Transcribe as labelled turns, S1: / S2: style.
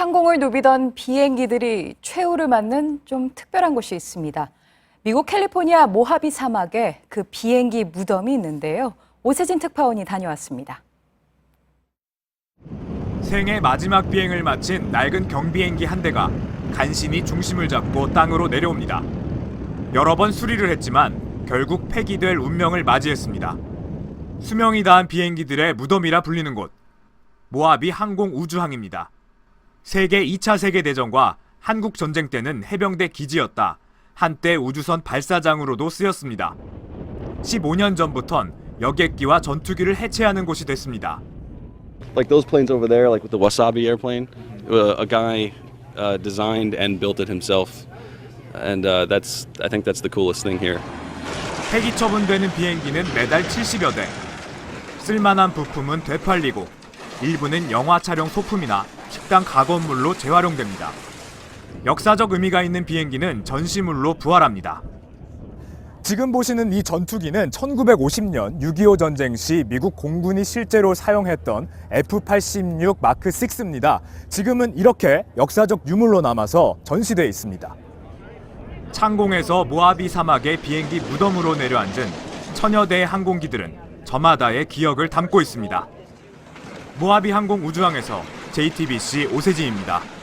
S1: 상공을 누비던 비행기들이 최후를 맞는 좀 특별한 곳이 있습니다. 미국 캘리포니아 모하비 사막에 그 비행기 무덤이 있는데요. 오세진 특파원이 다녀왔습니다.
S2: 생애 마지막 비행을 마친 낡은 경비행기 한 대가 간신히 중심을 잡고 땅으로 내려옵니다. 여러 번 수리를 했지만 결국 폐기될 운명을 맞이했습니다. 수명이 다한 비행기들의 무덤이라 불리는 곳 모하비 항공 우주항입니다. 세계 2차 세계대전과 한국 전쟁 때는 해병대 기지였다. 한때 우주선 발사장으로도 쓰였습니다. 15년 전부턴 여객기와 전투기를 해체하는 곳이 됐습니다.
S3: Like those planes over there, like with the Wasabi airplane, uh, a guy uh, designed and built it himself, and uh, that's I think that's the coolest thing here.
S2: 폐기 처분되는 비행기는 매달 70여 대. 쓸만한 부품은 되팔리고 일부는 영화 촬영 소품이나 식당 가건물로 재활용됩니다. 역사적 의미가 있는 비행기는 전시물로 부활합니다.
S4: 지금 보시는 이 전투기는 1950년 6.25 전쟁 시 미국 공군이 실제로 사용했던 F-86 마크 6입니다. 지금은 이렇게 역사적 유물로 남아서 전시되어 있습니다.
S2: 창공에서 모하비 사막의 비행기 무덤으로 내려앉은 천여 대의 항공기들은 저마다의 기억을 담고 있습니다. 모하비 항공 우주항에서 JTBC 오세진입니다.